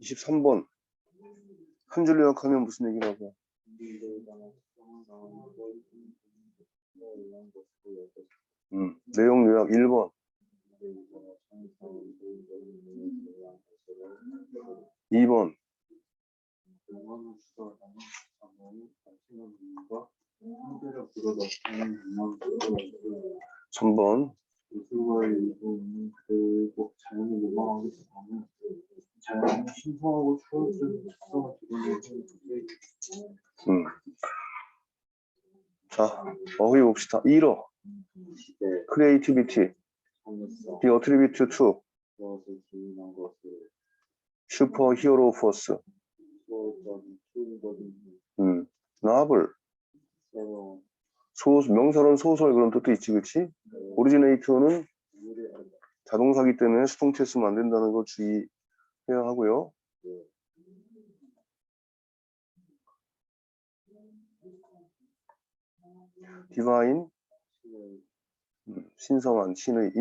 23번. 한줄 요약하면 무슨 얘기라고? 음, 내용 요약 1번. 2번. 3번. 신성하고 특성을 음. 자, 어휘 봅시다. 1어. 시대 creativity. 참을성 be attributed to 무엇을 기인한 것을 superhero force. 추억적인 추억적인 음. 새로운 소, 명사로는 소설 그런 뜻도 있지, 그치? originate는 미래 자동사기 때문에 수동태 쓰면 안 된다는 거 주의 해야 하고요. divine, 신의 음, 신성한, 신의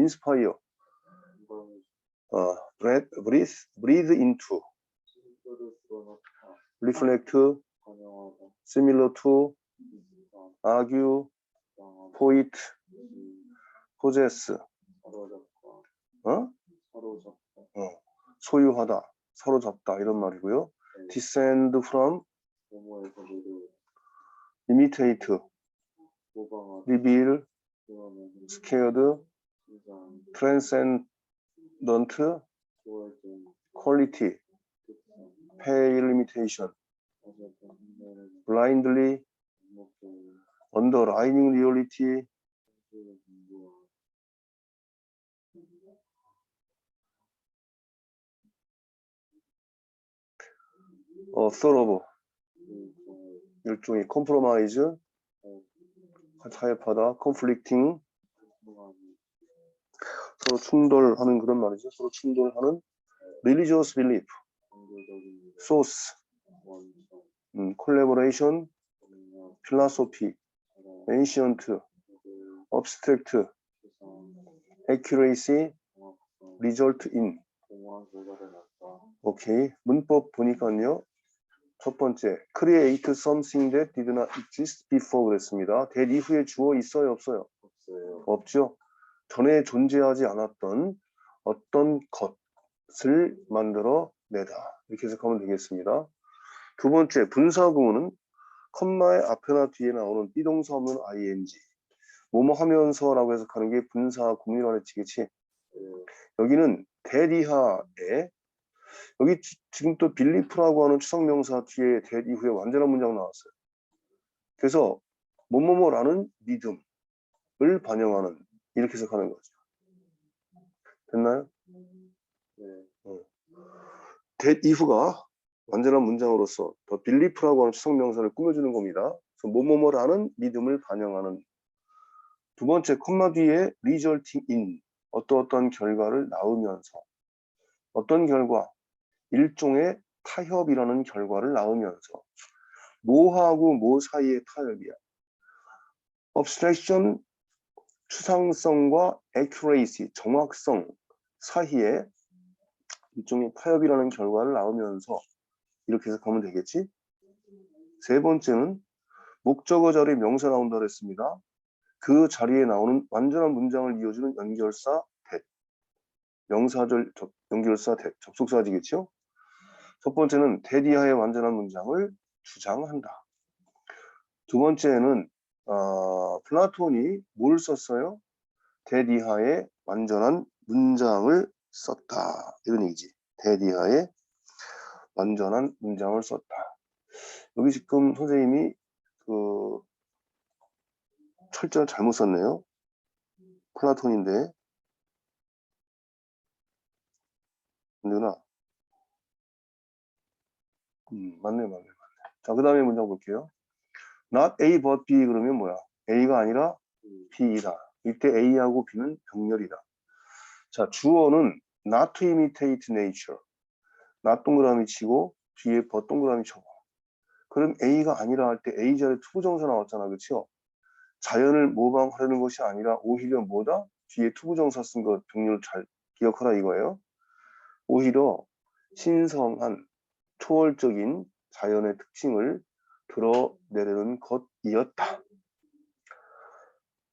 영광을 어, breathe, breathe, breathe into, reflect, similar to, argue, poet, 시 possess, 사로잡다 어? 소유하다, 사로잡다 이런 말이고요. descend from, imitate, reveal, scared, transcendent, quality, pale imitation, 어쨌든 힘내는 blindly, 목적을 underlining reality, 어, thorough, 일종의 compromise, 타협하다, 통하는 서로 충돌하는 그런 말이죠. 서로 충돌하는 religious belief, source, 음, collaboration, philosophy, ancient, abstract, accuracy, result in. 오케이. 문법 보니까요. 첫 번째, create something that did not exist before 그랬습니다. that 이후에 주어 있어요, 없어요? 없어요 없죠. 전에 존재하지 않았던 어떤 것을 만들어 내다. 이렇게 해석하면 되겠습니다. 두 번째, 분사구문은 컴마의 앞에나 뒤에 나오는 비동사 없는 ing. 뭐뭐 하면서 라고 해석하는 게 분사 구문이라고 했지, 그치? 네. 여기는 대리하에 여기 지- 지금 또 빌리프라고 하는 추상명사 뒤에 대 이후에 완전한 문장 나왔어요. 그래서 뭐뭐뭐라는 믿음을 반영하는 이렇게 해석하는 거죠. 됐나요? 네. 대 이후가 완전한 문장으로서 더 빌리프라고 하는 추상명사를 꾸며주는 겁니다. 그래서 뭐뭐뭐라는 믿음을 반영하는 두 번째 콤마 뒤에 resulting in 어떠어떤 결과를 낳으면서 어떤 결과 일종의 타협이라는 결과를 낳으면서 뭐하고 뭐 사이의 타협이야. abstraction 추상성과 accuracy 정확성 사이에 일종의 타협이라는 결과를 낳으면서 이렇게 해석하면 되겠지. 세 번째는 목적어 자리에 명사 나온다 그랬습니다. 그 자리에 나오는 완전한 문장을 이어주는 연결사 that. 명사절 접- 연결사 that. 접속사지겠죠. 첫 번째는 이하의 완전한 문장을 주장한다. 두 번째는 어, 플라톤이 뭘 썼어요? 이하의 완전한 문장을 썼다. 이런 얘기지. 이하의 완전한 문장을 썼다. 여기 지금 선생님이 그 철자를 잘못 썼네요. 플라톤인데. 누나. 음, 맞네, 맞네, 맞네. 자, 그 다음에 문장 볼게요. not A but B 그러면 뭐야? A가 아니라 B이다. 이때 A하고 B는 병렬이다. 자, 주어는 not to imitate nature. not 동그라미 치고 뒤에 but 동그라미 쳐봐. 그럼 A가 아니라 할 때 A 자리에 투부정사 나왔잖아. 그쵸? 자연을 모방하려는 것이 아니라 오히려 뭐다? 뒤에 투부정사 쓴 거 병렬 잘 기억하라 이거예요. 오히려 신성한 초월적인 자연의 특징을 드러내려는 것이었다.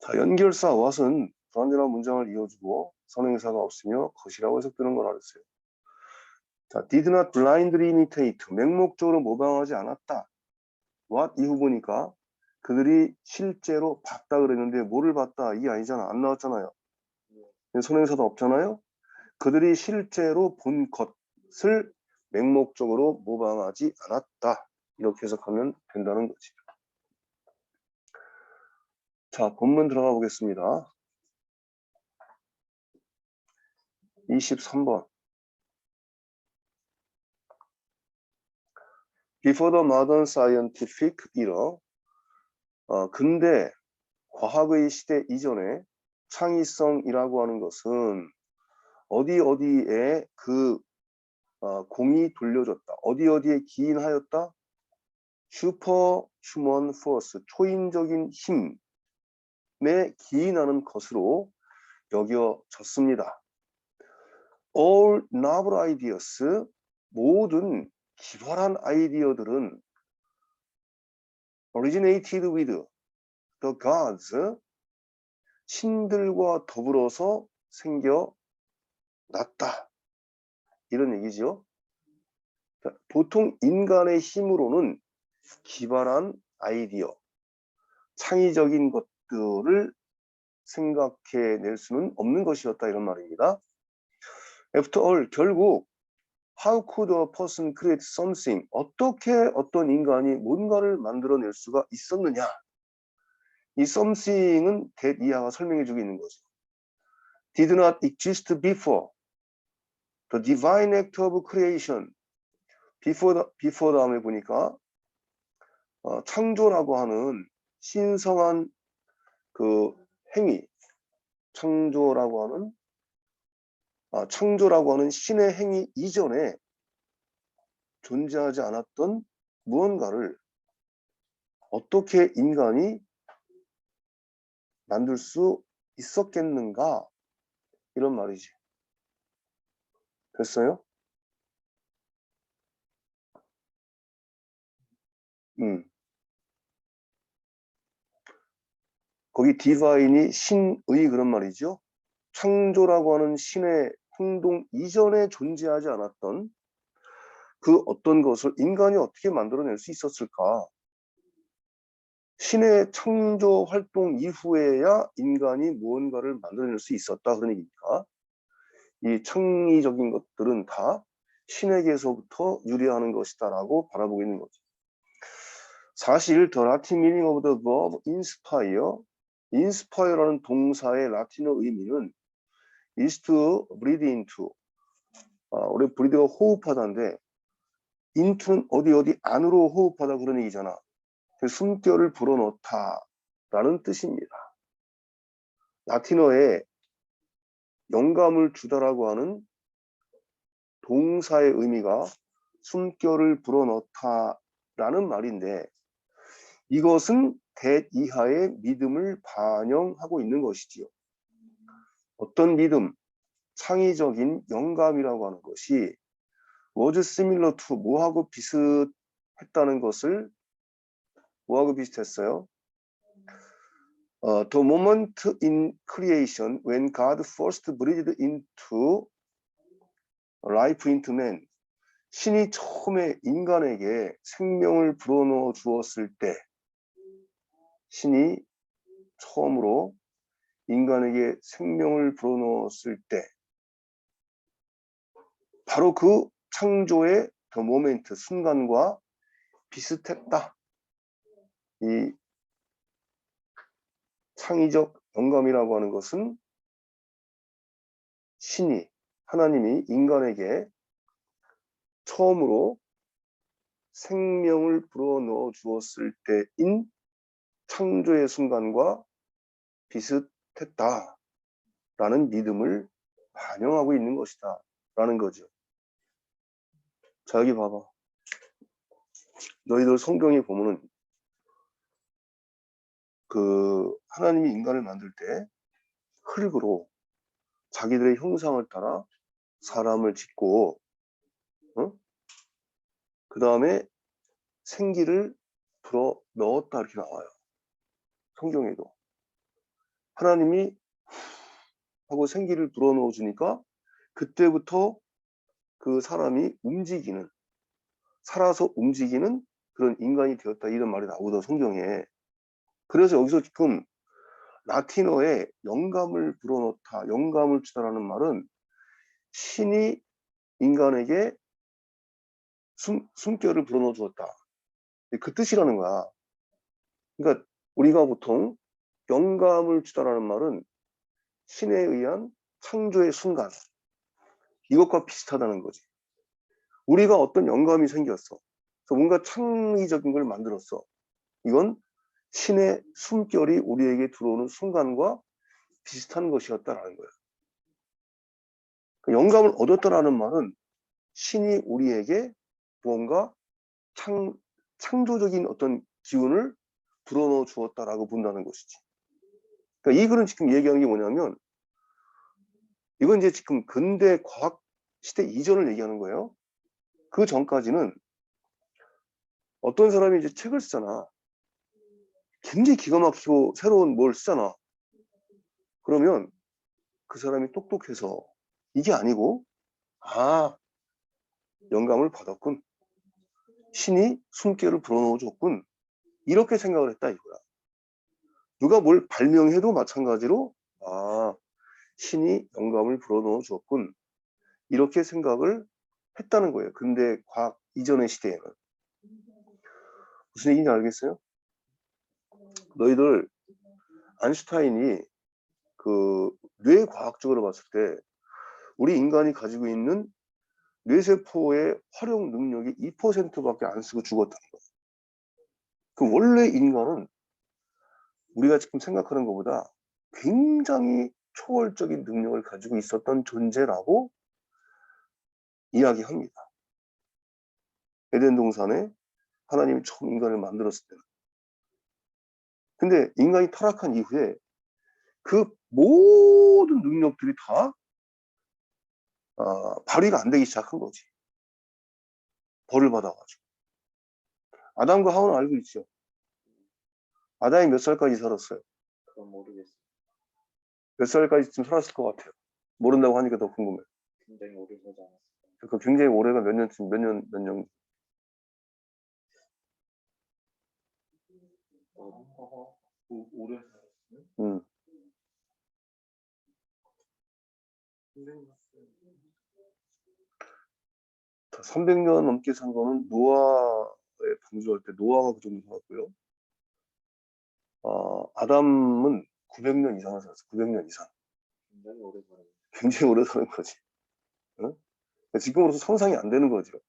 자, 연결사 what은 불완전한 문장을 이어주고 선행사가 없으며 것이라고 해석되는 걸 알았어요. 자, did not blindly imitate 맹목적으로 모방하지 않았다. what 이후 보니까 그들이 실제로 봤다 그랬는데 뭐를 봤다 이게 아니잖아. 안 나왔잖아요. 선행사도 없잖아요. 그들이 실제로 본 것을 맹목적으로 모방하지 않았다. 이렇게 해석하면 된다는 거지. 자, 본문 들어가 보겠습니다. 23번. Before the modern scientific era, 어, 근대 과학의 시대 이전에 창의성이라고 하는 것은 어디 어디에 그 어, 공이 돌려졌다. 어디 어디에 기인하였다. 슈퍼 휴먼 포스 초인적인 힘에 기인하는 것으로 여겨졌습니다. All novel ideas 모든 기발한 아이디어들은 originated with the gods 신들과 더불어서 생겨 났다. 이런 얘기죠. 자, 보통 인간의 힘으로는 기발한 아이디어, 창의적인 것들을 생각해낼 수는 없는 것이었다 이런 말입니다. After all, 결국 How could a person create something? 어떻게 어떤 인간이 뭔가를 만들어낼 수가 있었느냐? 이 something은 that 이하가 설명해주고 있는 거죠. Did not exist before the divine act of creation. Before, 다- before 다음에 보니까 어, 창조라고 하는 신성한 그 행위, 창조라고 하는 아, 창조라고 하는 신의 행위 이전에 존재하지 않았던 무언가를 어떻게 인간이 만들 수 있었겠는가 이런 말이지. 됐어요? 음. 거기 디바인이 신의 그런 말이죠. 창조라고 하는 신의 행동 이전에 존재하지 않았던 그 어떤 것을 인간이 어떻게 만들어낼 수 있었을까? 신의 창조 활동 이후에야 인간이 무언가를 만들어낼 수 있었다 그런 얘기니까 이 창의적인 것들은 다 신에게서부터 유래하는 것이다라고 바라보고 있는 거죠. 사실 the Latin meaning of the verb inspire, inspire라는 동사의 라틴어 의미는 is to breathe into. 아, 우리 breathe가 호흡하다인데 into는 어디 어디 안으로 호흡하다 그런 얘기잖아. 그래서 숨결을 불어넣다라는 뜻입니다. 라틴어에 영감을 주다라고 하는 동사의 의미가 숨결을 불어넣다라는 말인데 이것은 대 이하의 믿음을 반영하고 있는 것이지요. 어떤 믿음, 창의적인 영감이라고 하는 것이 was similar to 뭐하고 비슷했다는 것을 뭐하고 비슷했어요? 어, the moment in creation when God first breathed into life into man 신이 처음에 인간에게 생명을 불어넣어 주었을 때 신이 처음으로 인간에게 생명을 불어넣었을 때 바로 그 창조의 더 모멘트 순간과 비슷했다. 이 창의적 영감이라고 하는 것은 신이 하나님이 인간에게 처음으로 생명을 불어넣어 주었을 때인 창조의 순간과 비슷했다. 라는 믿음을 반영하고 있는 것이다. 라는 거죠. 자, 여기 봐봐. 너희들 성경에 보면은 그 하나님이 인간을 만들 때 흙으로 자기들의 형상을 따라 사람을 짓고 그 다음에 생기를 불어 넣었다 이렇게 나와요. 성경에도. 하나님이 하고 생기를 불어 넣어 주니까 그때부터 그 사람이 움직이는 살아서 움직이는 그런 인간이 되었다 이런 말이 나오더 성경에 그래서 여기서 지금 라틴어에 영감을 불어넣다 영감을 주다라는 말은 신이 인간에게 숨, 숨결을 불어넣어 주었다 그 뜻이라는 거야 그러니까 우리가 보통 영감을 주다라는 말은 신에 의한 창조의 순간 이것과 비슷하다는 거지. 우리가 어떤 영감이 생겼어. 뭔가 창의적인 걸 만들었어. 이건 신의 숨결이 우리에게 들어오는 순간과 비슷한 것이었다라는 거예요. 그 영감을 얻었다라는 말은 신이 우리에게 무언가 창, 창조적인 어떤 기운을 불어넣어 주었다라고 본다는 것이지. 그러니까 이 글은 지금 얘기하는 게 뭐냐면 이건 이제 지금 근대 과학 시대 이전을 얘기하는 거예요. 그 전까지는 어떤 사람이 이제 책을 쓰잖아. 굉장히 기가 막히고 새로운 뭘 쓰잖아. 그러면 그 사람이 똑똑해서 이게 아니고 아 영감을 받았군. 신이 숨결을 불어넣어 줬군. 이렇게 생각을 했다 이거야. 누가 뭘 발명해도 마찬가지로 아 신이 영감을 불어넣어 주었군. 이렇게 생각을 했다는 거예요. 근데 과학 이전의 시대에는. 무슨 얘기인지 알겠어요? 너희들 안슈타인이 그 뇌과학적으로 봤을 때 우리 인간이 가지고 있는 뇌세포의 활용 능력이 2%밖에 안 쓰고 죽었다는 거예요. 그 원래 인간은 우리가 지금 생각하는 것보다 굉장히 초월적인 능력을 가지고 있었던 존재라고 이야기합니다. 에덴 동산에 하나님이 처음 인간을 만들었을 때는. 근데 인간이 타락한 이후에 그 모든 능력들이 다 어, 발휘가 안 되기 시작한 거지. 벌을 받아가지고. 아담과 하와는 알고 있죠. 아담이 몇 살까지 살았어요? 그건 모르겠어. 몇 살까지쯤 살았을 것 같아요. 모른다고 하니까 더 궁금해. 굉장히 오래 살지 않았어. 그 굉장히 오래가 몇 년쯤, 몇 년, 몇 년. 어, 오- 오래 살았어요? 음. 굉장히 살았어요. 300년 넘게 산 거는 노아에 방주할 때 노아가 그 정도 살았고요. 어, 아담은 900년 이상을 살았어. 900년 이상. 굉장히 오래 살았어요. 굉장히 오래 사는 거지. 응? 지금으로서 상상이 안 되는 거죠.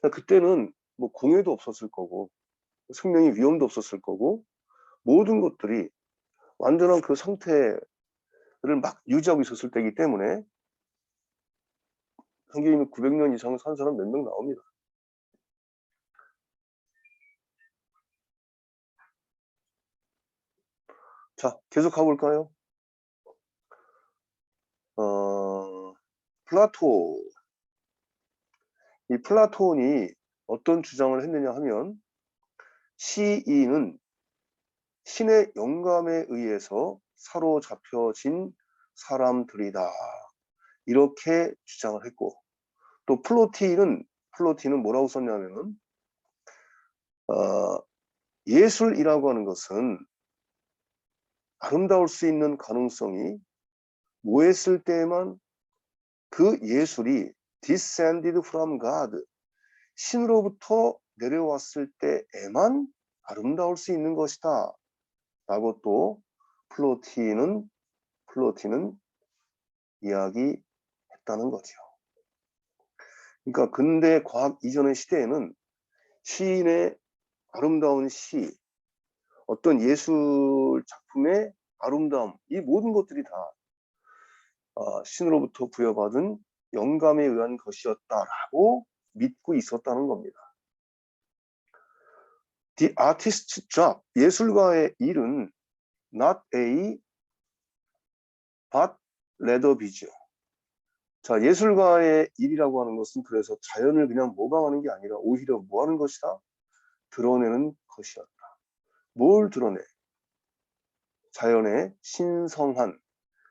그러니까 그때는 뭐 공해도 없었을 거고, 생명의 위험도 없었을 거고, 모든 것들이 완전한 그 상태를 막 유지하고 있었을 때이기 때문에 성경에는 900년 이상 산 사람 몇 명 나옵니다. 자, 계속 가볼까요? 어, 플라토. 이 플라톤이 어떤 주장을 했느냐 하면 시인은 신의 영감에 의해서 사로잡혀진 사람들이다. 이렇게 주장을 했고 또 플로티는 플로티는 뭐라고 썼냐면은 어, 예술이라고 하는 것은 아름다울 수 있는 가능성이 뭐했을 때에만 그 예술이 descended from God 신으로부터 내려왔을 때에만 아름다울 수 있는 것이다 라고 또 플로티는 플로티는 이야기했다는 거죠. 그러니까 근대 과학 이전의 시대에는 시인의 아름다운 시, 어떤 예술 작품의 아름다움, 이 모든 것들이 다 어, 신으로부터 부여받은 영감에 의한 것이었다라고 믿고 있었다는 겁니다. The artist's job, 예술가의 일은 not A, but rather B죠. 자, 예술가의 일이라고 하는 것은 그래서 자연을 그냥 모방하는 게 아니라 오히려 뭐 하는 것이다? 드러내는 것이었다. 뭘 드러내? 자연의 신성한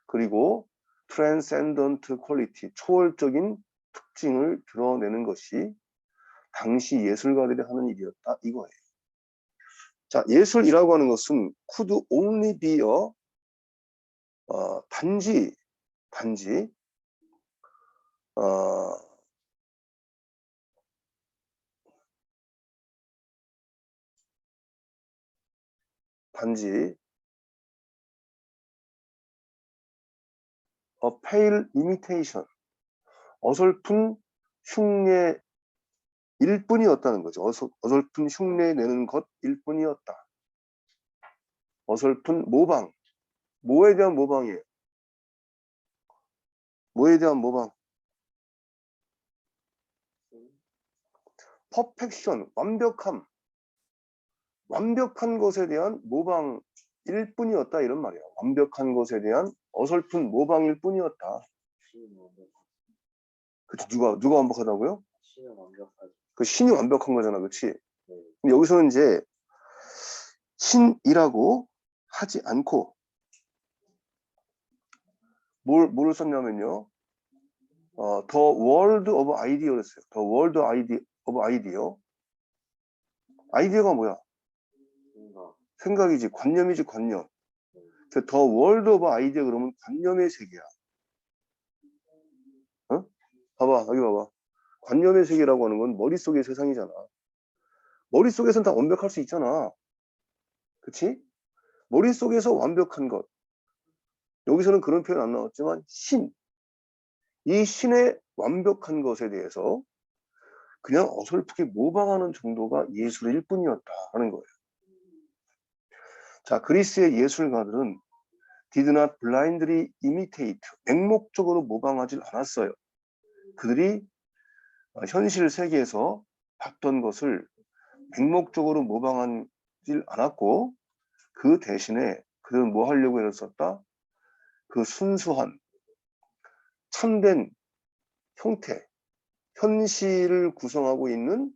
그리고 transcendent quality, 초월적인 특징을 드러내는 것이 당시 예술가들이 하는 일이었다 이거예요. 자, 예술이라고 하는 것은 could only be a 어, 단지 단지 어, 단지 a pale imitation 어설픈 흉내 일 뿐이었다는 거죠. 어설픈 흉내 내는 것일 뿐이었다. 어설픈 모방. 뭐에 대한 모방이에요? 뭐에 대한 모방? 퍼펙션, 완벽함. 완벽한 것에 대한 모방일 뿐이었다 이런 말이야. 완벽한 것에 대한 어설픈 모방일 뿐이었다. 그치 누가 누가 완벽하다고요? 신은 완벽하죠. 그 신이 완벽한 거잖아, 그렇지? 네. 근데 여기서는 이제 신이라고 하지 않고 뭘 뭐를 썼냐면요. 어, the world of idea를 했어요. the world of idea. 아이디어가 뭐야? 생각. 생각이지, 관념이지, 관념. 네. the world of idea 그러면 관념의 세계야. 어? 봐봐, 여기 봐봐. 관념의 세계라고 하는 건 머릿속의 세상이잖아. 머릿속에선 다 완벽할 수 있잖아. 그치? 머릿속에서 완벽한 것. 여기서는 그런 표현 안 나왔지만, 신. 이 신의 완벽한 것에 대해서 그냥 어설프게 모방하는 정도가 예술일 뿐이었다 하는 거예요. 자, 그리스의 예술가들은 did not blindly imitate, 맹목적으로 모방하지 않았어요. 그들이 어, 현실 세계에서 봤던 것을 맹목적으로 모방하지 않았고 그 대신에 그들은 뭐 하려고 애를 썼다? 그 순수한 참된 형태, 현실을 구성하고 있는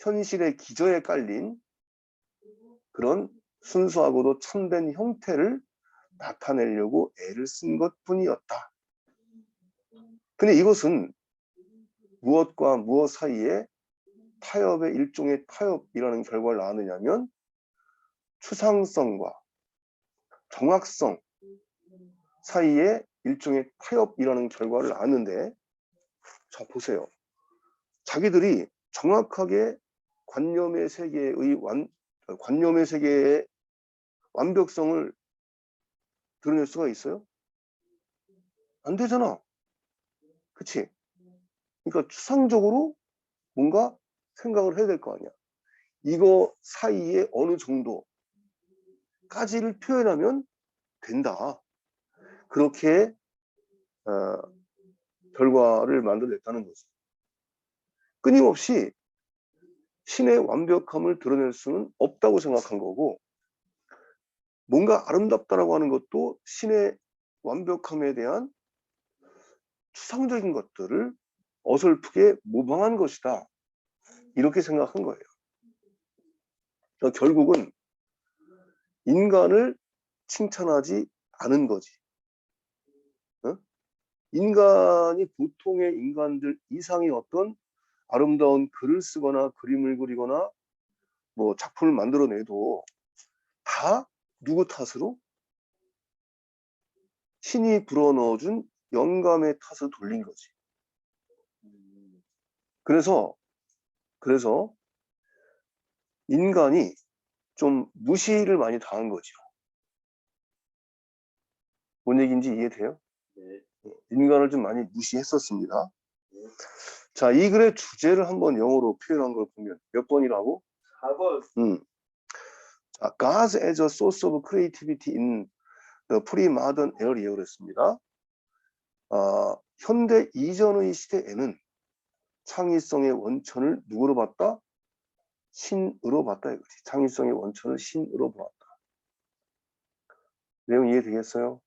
현실의 기저에 깔린 그런 순수하고도 참된 형태를 나타내려고 애를 쓴 것 뿐이었다. 근데 이것은 무엇과 무엇 사이에 타협의 일종의 타협이라는 결과를 낳느냐면 추상성과 정확성 사이에 일종의 타협이라는 결과를 낳는데 자 보세요. 자기들이 정확하게 관념의 세계의 완 관념의 세계의 완벽성을 드러낼 수가 있어요? 안 되잖아. 그치? 그러니까 추상적으로 뭔가 생각을 해야 될 거 아니야. 이거 사이에 어느 정도까지를 표현하면 된다. 그렇게 어, 결과를 만들어냈다는 거지. 끊임없이 신의 완벽함을 드러낼 수는 없다고 생각한 거고 뭔가 아름답다라고 하는 것도 신의 완벽함에 대한 추상적인 것들을 어설프게 모방한 것이다. 이렇게 생각한 거예요. 그러니까 결국은 인간을 칭찬하지 않은 거지. 어? 인간이 보통의 인간들 이상의 어떤 아름다운 글을 쓰거나 그림을 그리거나 뭐 작품을 만들어내도 다 누구 탓으로? 신이 불어넣어준 영감의 탓을 돌린 거지. 음, 그래서 그래서 인간이 좀 무시를 많이 당한 거죠. 뭔 얘기인지 이해돼요? 네. 인간을 좀 많이 무시했었습니다. 네. 자, 이 글의 주제를 한번 영어로 표현한 걸 보면 몇 번이라고? 4번. 음. 자, God as a source of creativity in the pre-modern era 그랬습니다. 아, 현대 이전의 시대에는 창의성의 원천을 누구로 봤다? 신으로 봤다 이거지. 창의성의 원천을 신으로 보았다. 내용 이해되겠어요?